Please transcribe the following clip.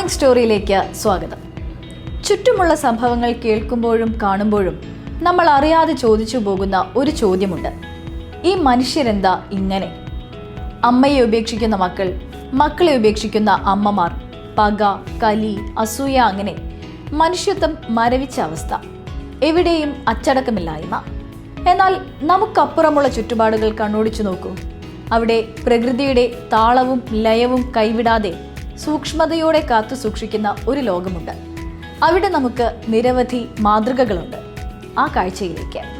Long സ്റ്റോറിയിലേക്ക് സ്വാഗതം. ചുറ്റുമുള്ള സംഭവങ്ങൾ കേൾക്കുമ്പോഴും കാണുമ്പോഴും നമ്മൾ അറിയാതെ ചോദിച്ചു പോകുന്ന ഒരു ചോദ്യമുണ്ട്. ഈ മനുഷ്യരെന്താ ഇങ്ങനെ? അമ്മയെ ഉപേക്ഷിക്കുന്ന മക്കൾ മക്കളെ ഉപേക്ഷിക്കുന്ന അമ്മമാർ പക കലി അസൂയ അങ്ങനെ മനുഷ്യത്വം മരവിച്ച അവസ്ഥ. എവിടെയും അച്ചടക്കമില്ലായ്മ. എന്നാൽ നമുക്കപ്പുറമുള്ള ചുറ്റുപാടുകൾ കണ്ണോടിച്ചു നോക്കൂ. അവിടെ പ്രകൃതിയുടെ താളവും ലയവും കൈവിടാതെ സൂക്ഷ്മതയോടെ കാത്തു സൂക്ഷിക്കുന്ന ഒരു ലോകമുണ്ട്. അവിടെ നമുക്ക് നിരവധി മാതൃകകളുണ്ട്. ആ കാഴ്ചയിലേക്ക്.